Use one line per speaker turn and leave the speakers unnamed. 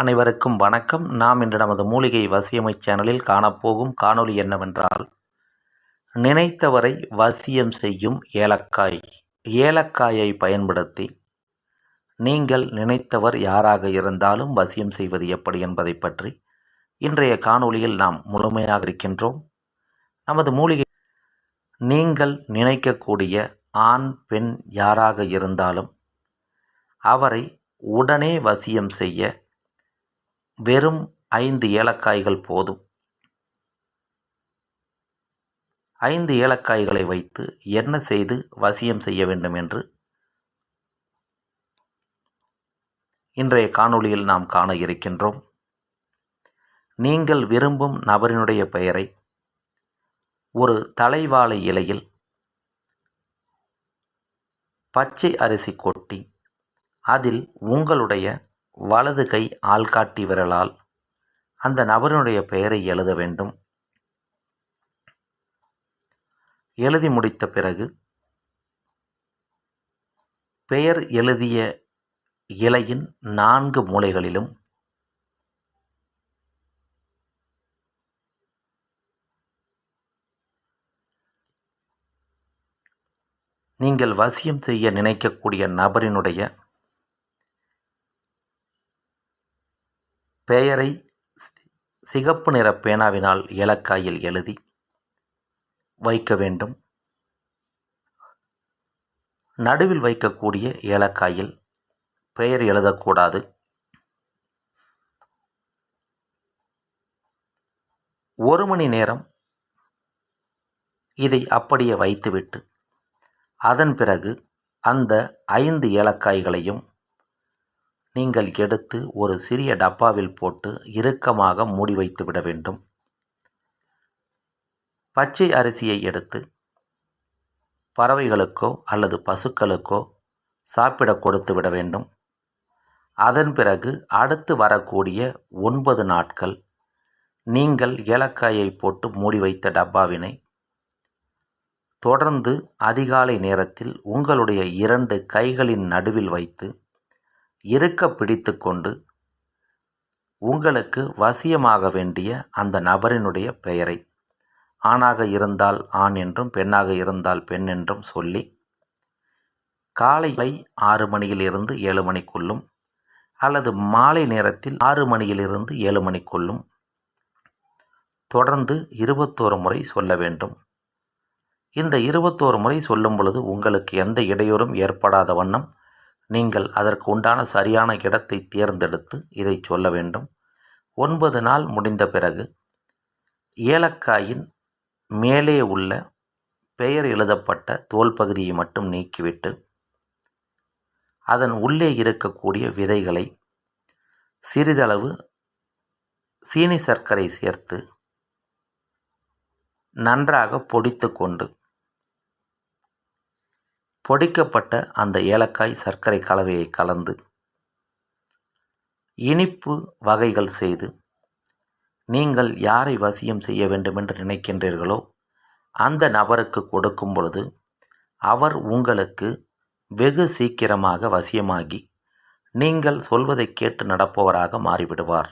அனைவருக்கும் வணக்கம். நாம் இன்று நமது மூலிகை வசியமை சேனலில் காணப்போகும் காணொளி என்னவென்றால் நினைத்தவரை வசியம் செய்யும் ஏலக்காய். ஏலக்காயை பயன்படுத்தி நீங்கள் நினைத்தவர் யாராக இருந்தாலும் வசியம் செய்வது எப்படி என்பதை பற்றி இன்றைய காணொளியில் நாம் முழுமையாக இருக்கின்றோம். நமது மூலிகை நீங்கள் நினைக்கக்கூடிய ஆண் பெண் யாராக இருந்தாலும் அவரை உடனே வசியம் செய்ய வெறும் ஐந்து ஏலக்காய்கள் போதும். ஐந்து ஏலக்காய்களை வைத்து என்ன செய்து வசியம் செய்ய வேண்டும் என்று இன்றைய காணொளியில் நாம் காண இருக்கின்றோம். நீங்கள் விரும்பும் நபரினுடைய பெயரை ஒரு தலைவாழை இலையில் பச்சை அரிசி கொட்டி அதில் உங்களுடைய வலது கை ஆள்காட்டி விரலால் அந்த நபரினுடைய பெயரை எழுத வேண்டும். எழுதி முடித்த பிறகு பெயர் எழுதிய இலையின் நான்கு மூலைகளிலும் நீங்கள் வசியம் செய்ய நினைக்கக்கூடிய நபரினுடைய பெயரை சிகப்பு நிற பேனாவினால் ஏலக்காயில் எழுதி வைக்க வேண்டும். நடுவில் வைக்கக்கூடிய ஏலக்காயில் பெயர் எழுதக்கூடாது. ஒரு மணி நேரம் இதை அப்படியே வைத்துவிட்டு அதன் பிறகு அந்த ஐந்து ஏலக்காய்களையும் நீங்கள் எடுத்து ஒரு சிறிய டப்பாவில் போட்டு இறுக்கமாக மூடி வைத்து விட வேண்டும். பச்சை அரிசியை எடுத்து பறவைகளுக்கோ அல்லது பசுக்களுக்கோ சாப்பிட கொடுத்து விட வேண்டும். அதன் பிறகு அடுத்து வரக்கூடிய ஒன்பது நாட்கள் நீங்கள் ஏலக்காயை போட்டு மூடி வைத்த டப்பாவினை தொடர்ந்து அதிகாலை நேரத்தில் உங்களுடைய இரண்டு கைகளின் நடுவில் வைத்து இருக்க பிடித்து கொண்டு உங்களுக்கு வசியமாக வேண்டிய அந்த நபரினுடைய பெயரை ஆணாக இருந்தால் ஆண் என்றும் பெண்ணாக இருந்தால் பெண் என்றும் சொல்லி காலை ஆறு மணியிலிருந்து ஏழு மணிக்குள்ளும் அல்லது மாலை நேரத்தில் ஆறு மணியிலிருந்து ஏழு மணிக்குள்ளும் தொடர்ந்து இருபத்தோரு முறை சொல்ல வேண்டும். இந்த இருபத்தோரு முறை சொல்லும் பொழுது உங்களுக்கு எந்த இடையூறும் ஏற்படாத வண்ணம் நீங்கள் அதற்கு உண்டான சரியான இடத்தை தேர்ந்தெடுத்து இதை சொல்ல வேண்டும். ஒன்பது நாள் முடிந்த பிறகு ஏலக்காயின் மேலே உள்ள பெயர் எழுதப்பட்ட தோல் பகுதியை மட்டும் நீக்கிவிட்டு அதன் உள்ளே இருக்கக்கூடிய விதைகளை சிறிதளவு சீனி சர்க்கரை சேர்த்து நன்றாக பொடித்து கொண்டு பொடிக்கப்பட்ட அந்த ஏலக்காய் சர்க்கரை கலவையை கலந்து இனிப்பு வகைகள் செய்து நீங்கள் யாரை வசியம் செய்ய வேண்டுமென்று நினைக்கின்றீர்களோ அந்த நபருக்கு கொடுக்கும் பொழுது அவர் உங்களுக்கு வெகு சீக்கிரமாக வசியமாகி நீங்கள் சொல்வதை கேட்டு நடப்பவராக மாறிவிடுவார்.